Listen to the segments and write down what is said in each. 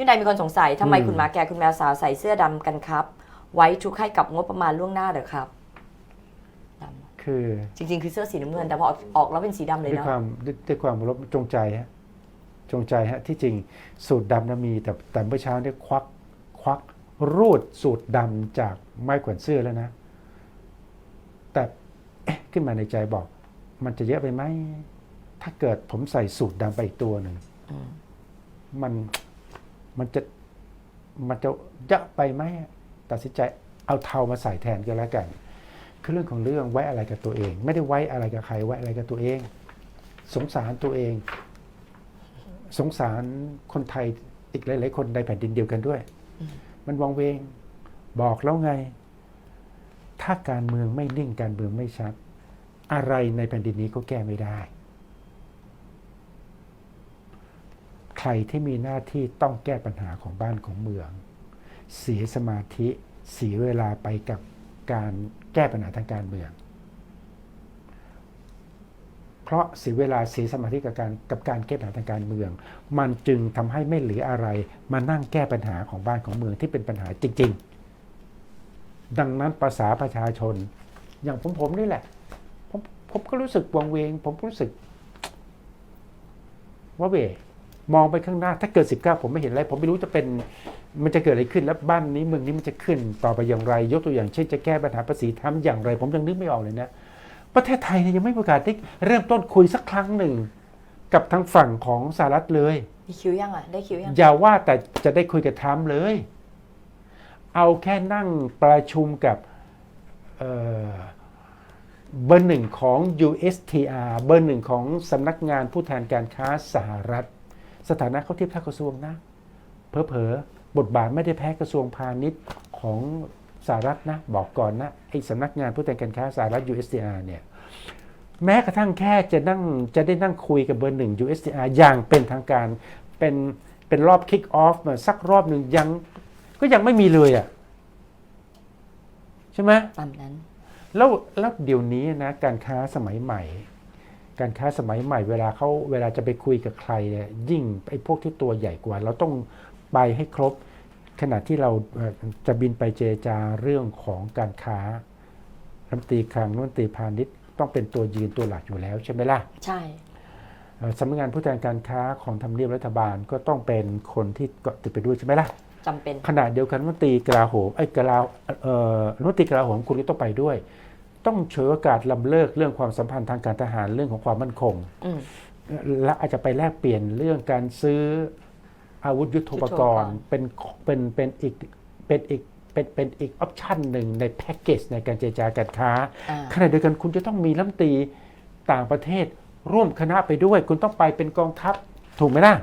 พี่นายมีคนสงสัยทำไมอืม คุณหมาแก่คุณแมวสาวใส่เสื้อดำกันครับ ไว้ทุกข์ให้กับงบประมาณล่วงหน้าเหรอครับดคือำจริง ๆ คือเสื้อสีน้ำเงินแต่พอออกแล้วเป็นสีดำเลยด้วยเนาะ ความด้วยด้วยความเคารพจงใจฮะจงใจฮะที่จริงสูตรดำนะมีแต่แต่เมื่อเช้าเนี่ยควักควักรูดสูตรดำจากไม้แขวนเสื้อแล้วนะ แต่เอ๊ะขึ้นมาในใจบอก มันจะเยอะไปไหมถ้าเกิดผมใส่สูตรดำไปอีกตัวหนึ่งอืม มัน มันจะมันจะยะไปไหมตัดสินใจเอาเทามาใส่แทนก็แล้วกัน คือเรื่องของเรื่องไว้อะไรกับตัวเอง ไม่ได้ไว้อะไรกับใครไว้อะไรกับตัวเอง สงสารตัวเอง สงสารคนไทยอีกหลาย ๆ คนในแผ่นดินเดียวกันด้วย มันวังเวงบอกแล้วไง ถ้าการเมืองไม่นิ่งการเมืองไม่ชัด อะไรในแผ่นดินนี้ก็แก้ไม่ได้ ใค รที่มีหน้าที่ต้องแก้ปัญหาของบ้านของเมือง เสียสมาธิเสียเวลาไปกับการแก้ปัญหาทางการเมือง เพราะเสียเวลาเสียสมาธิกับการกับการแก้ปัญหาทางการเมือง มันจึงทำให้ไม่เหลืออะไร มานั่งแก้ปัญหาของบ้านของเมืองที่เป็นปัญหาจริง ๆ ดังนั้นภาษาประชาชน อย่างผมผมนี่แหละผมผมก็รู้สึกวังเวง ผมรู้สึกว่าเว มองไปข้างหน้าถ้าเกิด 19 ผมไม่เห็นอะไร ผมไม่รู้จะเป็นมันจะเกิดอะไรขึ้นแล้วบ้านนี้เมืองนี้มันจะขึ้นต่อไปอย่างไร ยกตัวอย่างเช่นจะแก้ปัญหาภาษีทำอย่างไร ผมยังนึกไม่ออกเลยนะประเทศไทยเนี่ยยังไม่ประกาศได้เริ่มต้นคุยสักครั้งหนึ่ง กับทางฝั่งของสหรัฐเลยมีคิวยังอะได้คิวยังอย่าว่าแต่จะได้คุยกับทรัมป์เลย เอาแค่นั่งประชุมกับเอ่อเบอร์หนึ่งของ USTR เบอร์หนึ่งของสำนักงานผู้แทนการค้าสหรัฐ สถานะเขาเทียบเท่ากระทรวงนะเพอเพอๆบทบาทไม่ได้แพ้กระทรวงพาณิชย์ของสหรัฐนะบอกก่อนนะไอ้สำนักงานผู้แทนการค้าสหรัฐ USTR เนี่ยแม้กระทั่งแค่จะนั่งจะได้นั่งคุยกับเบอร์หนึ่ง USTR อย่างเป็นทางการเป็นเป็นรอบคิกออฟมาสักรอบหนึ่งยังก็ยังไม่มีเลยอะใช่ไหมตามนั้น แล้วแล้วเดี๋ยวนี้นะการค้าสมัยใหม่ การค้าสมัยใหม่เวลาเขาเวลาจะไปคุยกับใครเนี่ยยิ่งไอ้พวกที่ตัวใหญ่กว่า เราต้องไปให้ครบขณะที่เราเอ่อจะบินไปเจรจาเรื่องของการค้ารัฐมนตรีคลังรัฐมนตรีพาณิชย์ต้องเป็นตัวยืนตัวหลักอยู่แล้วใช่ไหมล่ะ ใช่เอ่อสำนักงานผู้แทนการค้าของทำเนียบรัฐบาลก็ต้องเป็นคนที่เกาะติดไปด้วยใช่ไหมล่ะจำเป็นขณะเดียวกันรัฐมนตรีกลาโหมไอ้ยกลาเอ่อรัฐมนตรีกลาโหมคุณก็ต้องไปด้วย ต้องฉวยโอกาสลำเลิกเรื่องความสัมพันธ์ทางการทหารเรื่องของความมั่นคงอืมและอาจจะไปแลกเปลี่ยนเรื่องการซื้ออาวุธยุทโธปกรณ์ยุทโธปกรณ์เป็นเป็นเป็นอีกเป็นอีกเป็นเป็นอีกออปชันหนึ่งในแพ็กเกจในการเจรจาการค้าอ่าขณะเดียวกันคุณจะต้องมีรัฐมนตรีต่างประเทศร่วมคณะไปด้วย คุณต้องไปเป็นกองทัพถูกไหมล่ะ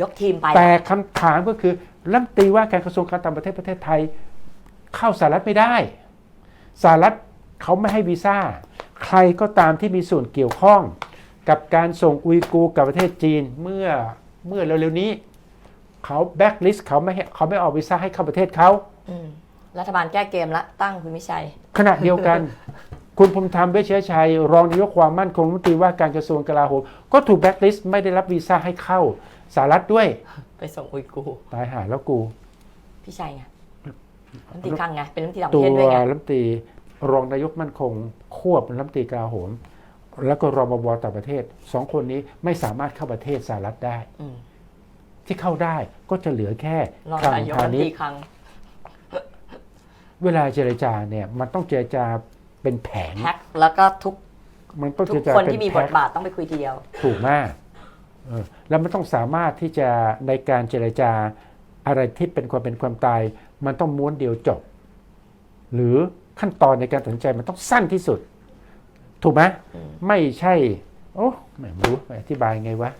ยกทีมไป แต่คำถามก็คือรัฐมนตรีว่าการกระทรวงการต่างประเทศประเทศไทย เข้าสหรัฐไม่ได้สหรัฐ เขาไม่ให้วีซ่า ใครก็ตามที่มีส่วนเกี่ยวข้อง กับการส่งอุยกูร์กับประเทศจีนเมื่อเมื่อเร็วๆนี้เขาแบ็กลิสต์เขาไม่ให้เขาไม่ออกวีซ่าให้เข้าประเทศเขาอืมรัฐบาลแก้เกมละตั้งคุณวิชัย ขณะเดียวกัน คุณภูมิธรรมเวชยชัย รองนายกความมั่นคงรัฐมนตรีว่าการกระทรวงกลาโหมก็ถูกแบ็กลิสต์ไม่ได้รับวีซ่าให้เข้าสหรัฐด้วย ไปส่งอุยกูร์ตายหาแล้วกู พี่ชัยไงรัฐมนตรีคลังไงเป็นรัฐมนตรีต่างปตัระวเทศด้วยไงรัฐมนตรี รองนายกมั่นคง ควบรัฐมนตรีกลาโหม แล้วก็รมบต่างประเทศสองคนนี้ไม่สามารถเข้าประเทศสหรัฐได้อืมที่เข้าได้ก็จะเหลือแค่รองคลังนายกพารัฐมนณิตชรีย์คลังเวลาเจรจาเนี่ย มันต้องเจรจาเป็นแผงแพ็คแล้วก็ทุกมันต้องทุเจกรจาคนเป็นที่มีบแพ็ทคบาทต้องไปคุยทีเดียว ถูกมากเออแล้วมันต้องสามารถที่จะในการเจรจาอะไรที่เป็นความเป็นความตาย มันต้องม้วนเดียวจบ หรือ ขั้นตอนในการตัดสินใจมันต้องสั้นที่สุด ถูกไหมอืมไม่ใช่ โอ้ไม่รู้ไม่อธิบายไงวะ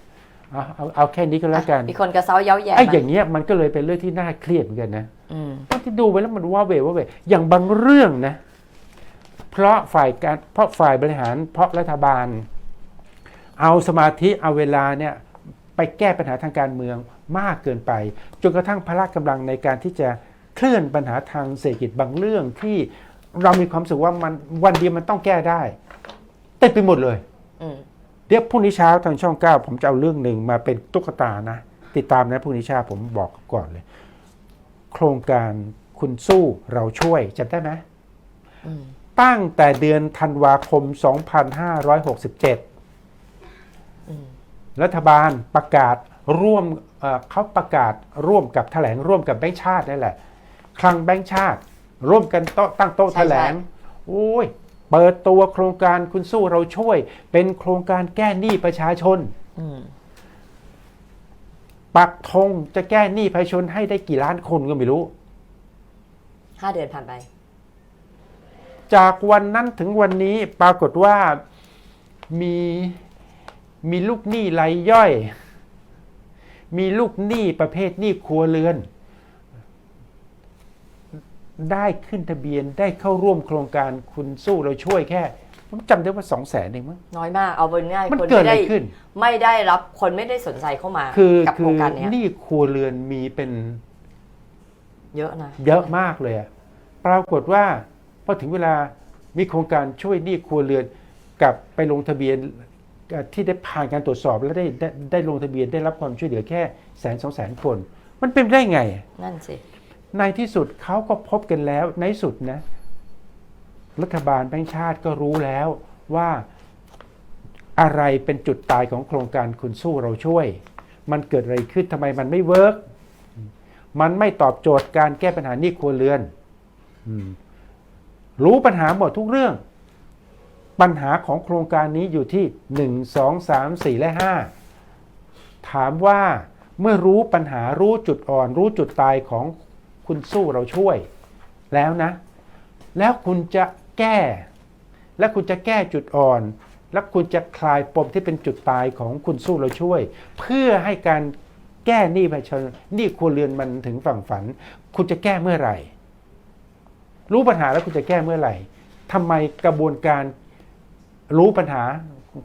เอาเอาเอาแค่นี้ก็แล้วกันมีคนกระเซ้าเย้าแย่ไอ้มาอย่างเงี้ยมันก็เลยเป็นเรื่องที่น่าเครียดเหมือนกันนะอืมบางที่ดูไปแล้วมันว่าเวว่าเวอย่างบางเรื่องนะ เพราะฝ่ายการเพราะฝ่ายบริหาร เพราะรัฐบาล เอาสมาธิเอาเวลาเนี่ยไปแก้ปัญหาทางการเมืองมากเกินไป จนกระทั่งพละกำลังในการที่จะเคลื่อนปัญหาทางเศรษฐกิจบางเรื่องที่ เรามีความรู้สึกว่ามันวันเดียวมันต้องแก้ได้เต็มไปหมดเลยอืมเดี๋ยวพรุ่งนี้เช้าทางช่องเก้าผมจะเอาเรื่องหนึ่งมาเป็นตุ๊กตานะ ติดตามนะพรุ่งนี้เชาผมบอกก่อนเลย โครงการคุณสู้เราช่วยจำได้ไหมอืมตั้งแต่เดือนธันวาคม 2567อืมรัฐบาลประกาศร่วมเอ่อเขาประกาศร่วมกับแถลงร่วมกับแบงค์ชาตินั่นแหละ คลังแบงค์ชาติ ร่วมกันโต๊ะตั้งโต๊ะแถลงโอ้ยเปิดตัวโครงการคุณสู้เราช่วย เป็นโครงการแก้หนี้ประชาชนอืมปักธงจะแก้หนี้ประชาชนให้ได้กี่ล้านคนก็ไม่รู้ห้าเดือนผ่านไป จากวันนั้นถึงวันนี้ปรากฏว่ามีมีลูกหนี้รายย่อย มีลูกหนี้ประเภทหนี้ครัวเรือน ได้ขึ้นทะเบียนได้เข้าร่วมโครงการคุณสู้เราช่วยแค่ผมจำได้ว่าสองแสนเองมั้ง น้อยมากเอาบนง่ายมันคนเกิดไม่อะไรได้ขึ้น ไม่ได้รับคนไม่ได้สนใจเข้ามาคือกับคืโครองการเนี้ยหนี้ครัวเรือนมีเป็น เยอะนะเยอะมากเลยอะปรากฏว่าพอถึงเวลามีโครงการช่วยหนี้ครัวเรือนกลับไปลงทะเบียนเอ่อที่ได้ผ่านการตรวจสอบแล้วได้ได้ได้ลงทะเบียนได้รับความช่วยเหลือแค่แสนสองแสนคน มันเป็นไปได้ไง นั่นสิ ในที่สุดเขาก็พบกันแล้วในสุดนะรัฐบาลแบงค์ชาติก็รู้แล้วว่าอะไรเป็นจุดตายของโครงการคุณสู้เราช่วย มันเกิดอะไรขึ้นทำไมมันไม่เวิร์กมันไม่ตอบโจทย์การแก้ปัญหานี้ครัวเรือนรู้ปัญหาหมดทุกเรื่อง ปัญหาของโครงการนี้อยู่ที่หนึ่งสองสามสี่และห้าถามว่าเมื่อรู้ปัญหารู้จุดอ่อน รู้จุดตายของ คุณสู้เราช่วยแล้วนะ แล้วคุณจะแก้ และคุณจะแก้จุดอ่อน และคุณจะคลายปมที่เป็นจุดตายของคุณสู้เราช่วย เพื่อให้การแก้หนี้ประชาชนหนี้ครัวเรือนมันถึงฝั่งฝัน คุณจะแก้เมื่อไหร่ รู้ปัญหาแล้วคุณจะแก้เมื่อไหร่ทำไมกระบวนการรู้ปัญหา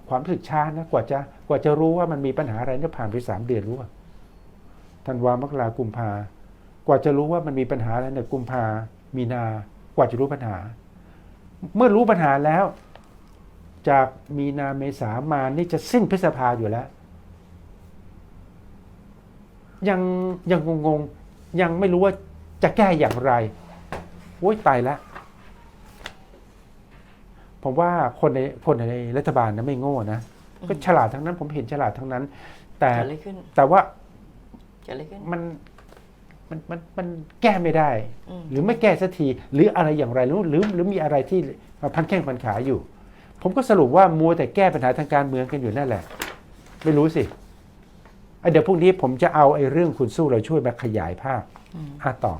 ความรู้สึกช้านะกว่าจะกว่าจะรู้ว่ามันมีปัญหาอะไรเนี่ยผ่านไปสามเดือนรู้ว่าธันวามกรากุมภา กว่าจะรู้ว่ามันมีปัญหาอะไรเนี่ยกุมภามีนา กว่าจะรู้ปัญหา เมื่อรู้ปัญหาแล้ว จากมีนาเมษามานี่จะสิ้นพฤษภาอยู่แล้ว ยังยังงงๆ ยังไม่รู้ว่าจะแก้อย่างไรโอ้ยตายแล้วผมว่าคนในคนในรัฐบาลนะไม่โง่นะก็ฉลาดทั้งนั้น ผมเห็นฉลาดทั้งนั้น แต่เกิดอะไรขึ้นแต่ว่าเกิดอะไรขึ้นมัน มันมันมันแก้ไม่ได้อืมหรือไม่แก้สักทีหรืออะไรอย่างไรหรือหรือหรือมีอะไรที่พันแข้งพันขาอยู่ ผมก็สรุปว่ามัวแต่แก้ปัญหาทางการเมืองกันอยู่นั่นแหละ ไม่รู้สิไอ้เดี๋ยวพรุ่งนี้ผมจะเอาไอ้เรื่องคุณสู้เราช่วยมาขยายภาพอืมอะต่อ